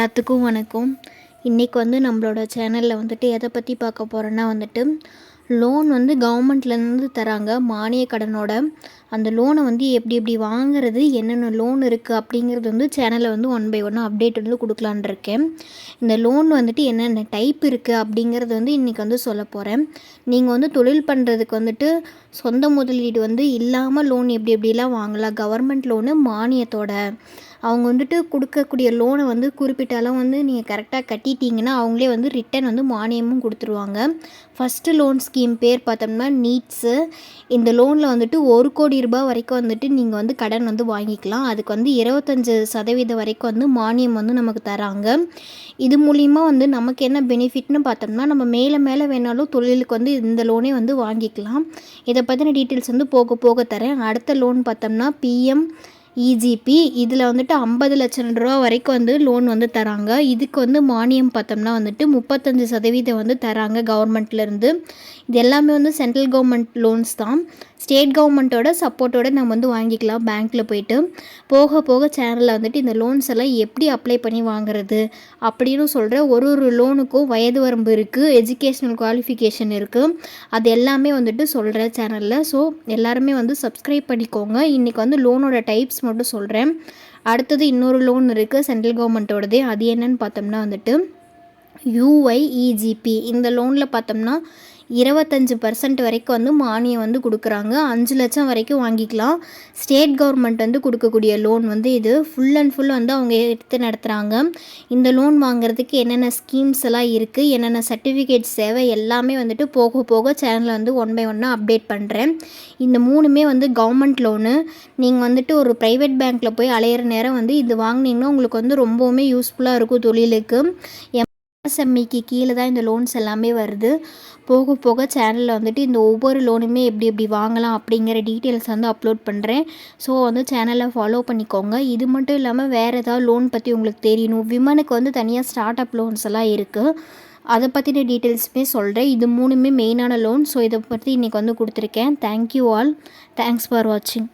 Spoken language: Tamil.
எல்லாத்துக்கும் வணக்கம். இன்றைக்கி வந்து நம்மளோட சேனலில் வந்துட்டு எதை பற்றி பார்க்க போகிறோன்னா வந்துட்டு லோன் வந்து கவர்மெண்ட்லேருந்து தராங்க மானிய கடனோட. அந்த லோனை வந்து எப்படி எப்படி வாங்குறது என்னென்ன லோன் இருக்குது அப்படிங்கிறது வந்து சேனலில் வந்து ஒன் பை ஒன்னாக அப்டேட் வந்து கொடுக்கலான் இருக்கேன். இந்த லோன் வந்துட்டு என்னென்ன டைப் இருக்குது அப்படிங்கிறது வந்து இன்றைக்கி வந்து சொல்ல போகிறேன் நீங்கள் வந்து தொழில் பண்ணுறதுக்கு வந்துட்டு சொந்த முதலீடு வந்து இல்லாமல் லோன் எப்படி எப்படிலாம் வாங்கலாம் கவர்மெண்ட் லோனு மானியத்தோட. அவங்க வந்துட்டு கொடுக்கக்கூடிய லோனை வந்து குறிப்பிட்ட அளவு வந்து நீங்கள் கரெக்டாக கட்டிட்டீங்கன்னா அவங்களே வந்து ரிட்டன் வந்து மானியமும் கொடுத்துருவாங்க. ஃபஸ்ட்டு லோன் ஸ்கீம் பேர் பார்த்தோம்னா நீட்ஸு இந்த லோனில் வந்துட்டு ஒரு கோடி ரூபாய் வரைக்கும் வந்துட்டு நீங்கள் வந்து கடன் வந்து வாங்கிக்கலாம். அதுக்கு வந்து இருபத்தஞ்சு சதவீதம் வரைக்கும் வந்து மானியம் வந்து நமக்கு தராங்க. இது மூலிமா வந்து நமக்கு என்ன பெனிஃபிட்னு பார்த்தோம்னா நம்ம மேலே மேலே வேணாலும் தொழிலுக்கு வந்து இந்த லோனே வந்து வாங்கிக்கலாம். இதை பற்றின டீட்டெயில்ஸ் வந்து போக போக தரேன். அடுத்த லோன் பார்த்தோம்னா பிஎம் இஜிபி இதில் வந்துட்டு ஐம்பது லட்சம் ரூபா வரைக்கும் வந்து லோன் வந்து தராங்க. இதுக்கு வந்து மானியம் பார்த்தோம்னா வந்துட்டு முப்பத்தஞ்சு சதவீதம் வந்து தராங்க கவர்மெண்ட்லேருந்து இது எல்லாமே வந்து சென்ட்ரல் கவர்மெண்ட் லோன்ஸ் தான். ஸ்டேட் கவர்மெண்ட்டோட சப்போர்ட்டோட நம்ம வந்து வாங்கிக்கலாம் பேங்க்கில் போயிட்டு. போக போக சேனலில் வந்துட்டு இந்த லோன்ஸ் எல்லாம் எப்படி அப்ளை பண்ணி வாங்குறது அப்படின்னு சொல்கிற ஒரு ஒரு லோனுக்கும் வயது வரம்பு இருக்குது எஜுகேஷ்னல் குவாலிஃபிகேஷன் இருக்குது அது எல்லாமே வந்துட்டு சொல்கிற சேனலில். ஸோ எல்லாருமே வந்து சப்ஸ்கிரைப் பண்ணிக்கோங்க. இன்றைக்கி வந்து லோனோட டைப்ஸ் மட்டும் சொல்கிறேன் அடுத்தது இன்னொரு லோன் இருக்குது சென்ட்ரல் கவர்மெண்ட்டோடதே. அது என்னன்னு பார்த்தோம்னா வந்துட்டு யூஐஇஜிபி இந்த லோனில் பார்த்தோம்னா இருபத்தஞ்சு பர்சன்ட் வரைக்கும் வந்து மானியம் வந்து கொடுக்குறாங்க. அஞ்சு லட்சம் வரைக்கும் வாங்கிக்கலாம். ஸ்டேட் கவர்மெண்ட் வந்து கொடுக்கக்கூடிய லோன் வந்து இது ஃபுல் அண்ட் ஃபுல் வந்து அவங்க எடுத்து நடத்துகிறாங்க இந்த லோன் வாங்குறதுக்கு என்னென்ன ஸ்கீம்ஸ் எல்லாம் இருக்குது என்னென்ன சர்டிஃபிகேட்ஸ் தேவை எல்லாமே வந்துட்டு போக போக சேனலில் வந்து ஒன் பை ஒன்னாக அப்டேட் பண்ணுறேன் இந்த மூணுமே வந்து கவர்மெண்ட் லோனு நீங்கள் வந்துட்டு ஒரு ப்ரைவேட் பேங்க்கில் போய் அலையிற நேரம் வந்து இது வாங்கினீங்கன்னா உங்களுக்கு வந்து ரொம்பவுமே யூஸ்ஃபுல்லாக இருக்கும் தொழிலுக்கு. எம்எஸ்எம்இக்கு கீழே தான் இந்த லோன்ஸ் எல்லாமே வருது. போக போக சேனலில் வந்துட்டு இந்த ஒவ்வொரு லோனுமே எப்படி எப்படி வாங்கலாம் அப்படிங்கிற டீட்டெயில்ஸ் வந்து அப்லோட் பண்ணுறேன் ஸோ வந்து சேனலை ஃபாலோ பண்ணிக்கோங்க. இது மட்டும் இல்லாமல் வேறு ஏதாவது லோன் பற்றி உங்களுக்கு தெரியணும். விமனுக்கு வந்து தனியாக ஸ்டார்ட் அப் லோன்ஸ் எல்லாம் இருக்குது அதை பற்றின டீட்டெயில்ஸுமே சொல்கிறேன் இது மூணுமே மெயினான லோன் ஸோ இதை பற்றி இன்றைக்கி வந்து கொடுத்துருக்கேன். தேங்க்யூ ஆல் தேங்க்ஸ் ஃபார் வாட்சிங்